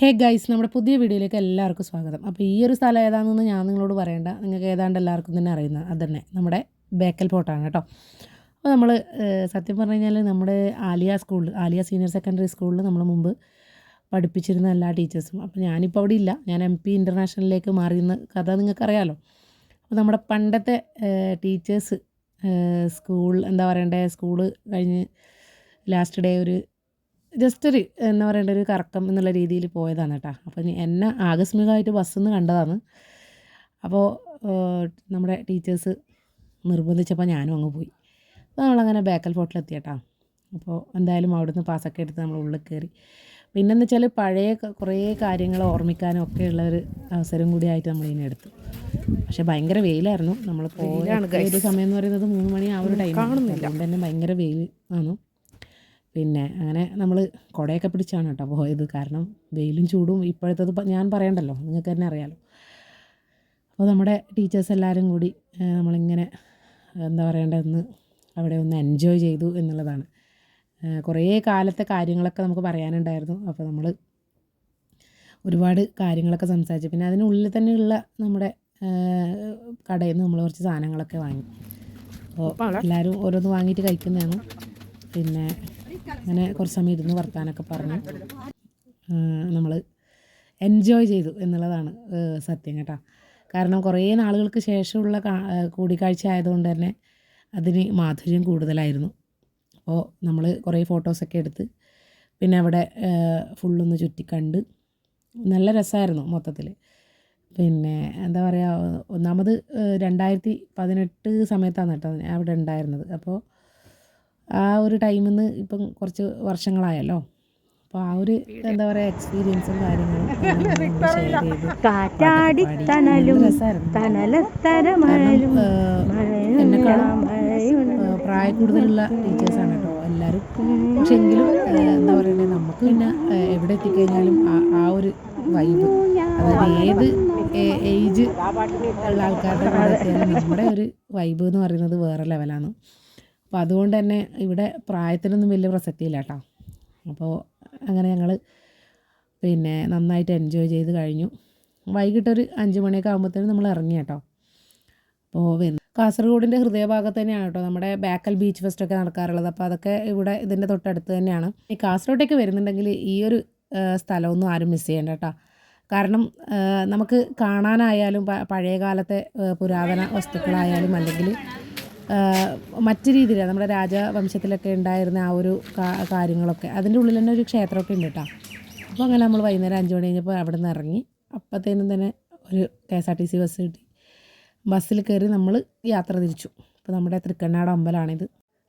Hey guys നമ്മുടെ പുതിയ വീഡിയോയിലേക്ക് എല്ലാവർക്കും സ്വാഗതം. അപ്പോൾ ഈ ഒരു സ്ഥലം ഏതാണെന്ന് ഞാൻ നിങ്ങളോട് പറയേണ്ട. നിങ്ങൾക്ക് ഏതാണ്ട് എല്ലാവർക്കും തന്നെ അറിയുന്ന അത് തന്നെ നമ്മുടെ ബേക്കൽ ഫോർട്ടാണ് കേട്ടോ. അപ്പോൾ നമ്മൾ സത്യം പറഞ്ഞു കഴിഞ്ഞാൽ നമ്മുടെ ആലിയ സ്കൂളിൽ ആലിയ സീനിയർ സെക്കൻഡറി സ്കൂളിൽ നമ്മൾ മുമ്പ് പഠിപ്പിച്ചിരുന്ന എല്ലാ ടീച്ചേഴ്സും. അപ്പോൾ ഞാനിപ്പോൾ അവിടെ ഇല്ല. ഞാൻ എം പി ഇന്റർനാഷണലിലേക്ക് മാറിയെന്ന് കഥ നിങ്ങൾക്കറിയാലോ. അപ്പോൾ നമ്മുടെ പണ്ടത്തെ ടീച്ചേഴ്സ് സ്കൂൾ എന്താ പറയണ്ടേ സ്കൂൾ കഴിഞ്ഞ് ലാസ്റ്റ് ഡേ ഒരു ജസ്റ്റ് ഒരു എന്താ പറയേണ്ട ഒരു കറക്കം എന്നുള്ള രീതിയിൽ പോയതാണ് കേട്ടോ. അപ്പം എന്നെ ആകസ്മികമായിട്ട് ബസ്സിൽ നിന്ന് കണ്ടതാണ്. അപ്പോൾ നമ്മുടെ ടീച്ചേഴ്സ് നിർബന്ധിച്ചപ്പോൾ ഞാനും അങ്ങ് പോയി. അപ്പോൾ നമ്മളങ്ങനെ ബേക്കൽ ഫോർട്ടിലെത്തി കേട്ടോ. അപ്പോൾ എന്തായാലും അവിടുന്ന് പാസ്സൊക്കെ എടുത്ത് നമ്മൾ ഉള്ളിൽ കയറി പിന്നെന്ന് വെച്ചാൽ പഴയ കുറേ കാര്യങ്ങൾ ഓർമ്മിക്കാനും ഒക്കെ ഉള്ള ഒരു അവസരം കൂടിയായിട്ട് നമ്മൾ ഇതിനെ എടുത്തു. പക്ഷേ ഭയങ്കര വെയിലായിരുന്നു. നമ്മൾ പോയ ഒരു സമയം എന്ന് പറയുന്നത് മൂന്ന് മണി ആ ഒരു ടൈം കാണുന്നില്ല. അതുകൊണ്ട് തന്നെ ഭയങ്കര വെയിൽ ആണ് പിന്നെ അങ്ങനെ നമ്മൾ കുടയൊക്കെ പിടിച്ചാണ് കേട്ടോ പോയത്. കാരണം വെയിലും ചൂടും ഇപ്പോഴത്തത് ഞാൻ പറയണ്ടല്ലോ നിങ്ങൾക്ക് തന്നെ അറിയാമല്ലോ അപ്പോൾ നമ്മുടെ ടീച്ചേഴ്സ് എല്ലാവരും കൂടി നമ്മളിങ്ങനെ എന്താ പറയേണ്ടതെന്ന് അവിടെ ഒന്ന് എൻജോയ് ചെയ്തു എന്നുള്ളതാണ്. കുറേ കാലത്തെ കാര്യങ്ങളൊക്കെ നമുക്ക് പറയാനുണ്ടായിരുന്നു. അപ്പോൾ നമ്മൾ ഒരുപാട് കാര്യങ്ങളൊക്കെ സംസാരിച്ചു. പിന്നെ അതിനുള്ളിൽ തന്നെയുള്ള നമ്മുടെ കടയിൽ നിന്ന് നമ്മൾ കുറച്ച് സാധനങ്ങളൊക്കെ വാങ്ങി. അപ്പോൾ എല്ലാവരും ഓരോന്ന് വാങ്ങിയിട്ട് കഴിക്കുന്നതാണ്. പിന്നെ അങ്ങനെ കുറച്ച് സമയം ഇരുന്ന് വർത്താനൊക്കെ പറഞ്ഞു. നമ്മൾ എൻജോയ് ചെയ്തു എന്നുള്ളതാണ് സത്യം കേട്ടോ. കാരണം കുറേ നാളുകൾക്ക് ശേഷമുള്ള കൂടിക്കാഴ്ച ആയതുകൊണ്ട് തന്നെ അതിന് മാധുര്യം കൂടുതലായിരുന്നു. അപ്പോൾ നമ്മൾ കുറേ ഫോട്ടോസൊക്കെ എടുത്ത് പിന്നെ അവിടെ ഫുള്ളൊന്ന് ചുറ്റി കണ്ട് നല്ല രസമായിരുന്നു മൊത്തത്തിൽ പിന്നെ എന്താ പറയുക ഒന്നാമത് രണ്ടായിരത്തി പതിനെട്ട് സമയത്താണ് കേട്ടോ അവിടെ ഉണ്ടായിരുന്നത്. അപ്പോൾ ആ ഒരു ടൈമിൽ നിന്ന് ഇപ്പം കുറച്ച് വർഷങ്ങളായല്ലോ. അപ്പോൾ ആ ഒരു എന്താ പറയുക എക്സ്പീരിയൻസും കാര്യങ്ങളും എന്നെക്കാളും പ്രായ കൂടുതലുള്ള ടീച്ചേഴ്സാണ് കേട്ടോ എല്ലാവരും പക്ഷെ എങ്കിലും എന്താ പറയുക നമുക്ക് പിന്നെ എവിടെ എത്തിക്കഴിഞ്ഞാലും ആ ഒരു വൈബ് അതായത് ഏത് ഏജ് ഉള്ള ആൾക്കാരുടെ കൂടെ എത്തിയാലും നമ്മുടെ ഒരു വൈബ് എന്ന് പറയുന്നത് വേറെ ലെവലാണ് അപ്പോൾ അതുകൊണ്ട് തന്നെ ഇവിടെ പ്രായത്തിനൊന്നും വലിയ പ്രസക്തിയില്ല കേട്ടോ. അപ്പോൾ അങ്ങനെ ഞങ്ങൾ പിന്നെ നന്നായിട്ട് എൻജോയ് ചെയ്ത് കഴിഞ്ഞു. വൈകിട്ടൊരു അഞ്ച് മണിയൊക്കെ ആകുമ്പോഴത്തേനും നമ്മൾ ഇറങ്ങി കേട്ടോ. അപ്പോൾ കാസർഗോഡിന്റെ ഹൃദയഭാഗത്ത് തന്നെയാണ് കേട്ടോ നമ്മുടെ ബാക്കൽ ബീച്ച് ഫെസ്റ്റൊക്കെ നടക്കാറുള്ളത്. അപ്പോൾ അതൊക്കെ ഇവിടെ ഇതിന്റെ തൊട്ടടുത്ത് തന്നെയാണ്. ഈ കാസർഗോഡേക്ക് വരുന്നുണ്ടെങ്കിൽ ഈ ഒരു സ്ഥലമൊന്നും ആരും മിസ് ചെയ്യേണ്ട കേട്ടോ. കാരണം നമുക്ക് കാണാനായാലും പഴയ കാലത്തെ പുരാതന വസ്തുക്കളായാലും അല്ലെങ്കിൽ മറ്റു രീതിയിൽ നമ്മുടെ രാജവംശത്തിലൊക്കെ ഉണ്ടായിരുന്ന ആ ഒരു കാര്യങ്ങളൊക്കെ അതിന്റെ ഉള്ളിൽ തന്നെ ഒരു ക്ഷേത്രമൊക്കെ ഉണ്ട് കേട്ടോ അപ്പോൾ അങ്ങനെ നമ്മൾ വൈകുന്നേരം അഞ്ച് മണി കഴിഞ്ഞപ്പോൾ അവിടെ നിന്ന് ഇറങ്ങി. അപ്പോഴത്തേനും തന്നെ ഒരു K S R T C bus കിട്ടി. ബസ്സിൽ കയറി നമ്മൾ യാത്ര തിരിച്ചു. അപ്പോൾ നമ്മുടെ തൃക്കണ്ണാട് അമ്പലമാണിത്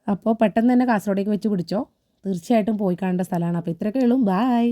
അപ്പോൾ പെട്ടെന്ന് തന്നെ കാസർഗോഡേക്ക് വെച്ച് പിടിച്ചോ. തീർച്ചയായിട്ടും പോയി കാണേണ്ട സ്ഥലമാണ്. അപ്പോൾ ഇത്രയൊക്കെ ഉള്ളൂ. ബായ്